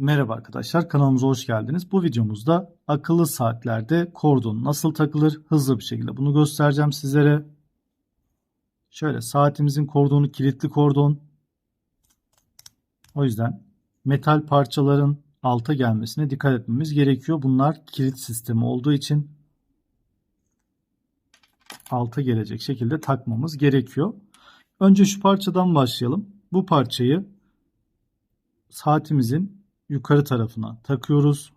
Merhaba arkadaşlar kanalımıza hoş geldiniz. Bu videomuzda akıllı saatlerde kordon nasıl takılır hızlı bir şekilde bunu göstereceğim sizlere. Şöyle saatimizin kordonu kilitli kordon. O yüzden metal parçaların alta gelmesine dikkat etmemiz gerekiyor. Bunlar kilit sistemi olduğu için alta gelecek şekilde takmamız gerekiyor. Önce şu parçadan başlayalım. Bu parçayı saatimizin yukarı tarafına takıyoruz.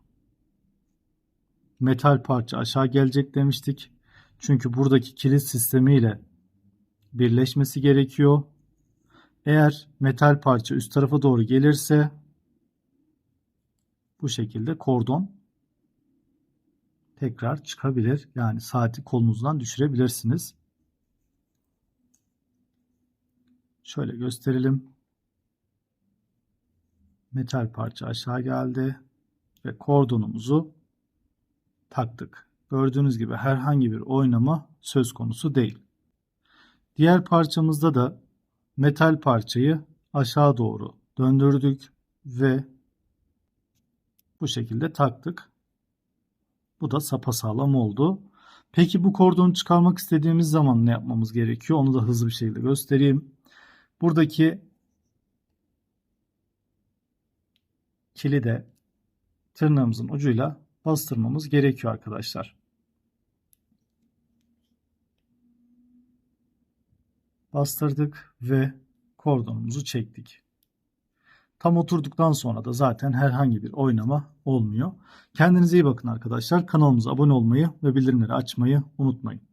Metal parça aşağı gelecek demiştik. Çünkü buradaki kilit sistemiyle birleşmesi gerekiyor. Eğer metal parça üst tarafa doğru gelirse bu şekilde kordon tekrar çıkabilir. Yani saati kolunuzdan düşürebilirsiniz. Şöyle gösterelim. Metal parça aşağı geldi ve kordonumuzu taktık. Gördüğünüz gibi herhangi bir oynama söz konusu değil. Diğer parçamızda da metal parçayı aşağı doğru döndürdük ve bu şekilde taktık. Bu da sapasağlam oldu. Peki bu kordonu çıkarmak istediğimiz zaman ne yapmamız gerekiyor? Onu da hızlı bir şekilde göstereyim. Buradaki kilide tırnağımızın ucuyla bastırmamız gerekiyor arkadaşlar. Bastırdık ve kordonumuzu çektik. Tam oturduktan sonra da zaten herhangi bir oynama olmuyor. Kendinize iyi bakın arkadaşlar. Kanalımıza abone olmayı ve bildirimleri açmayı unutmayın.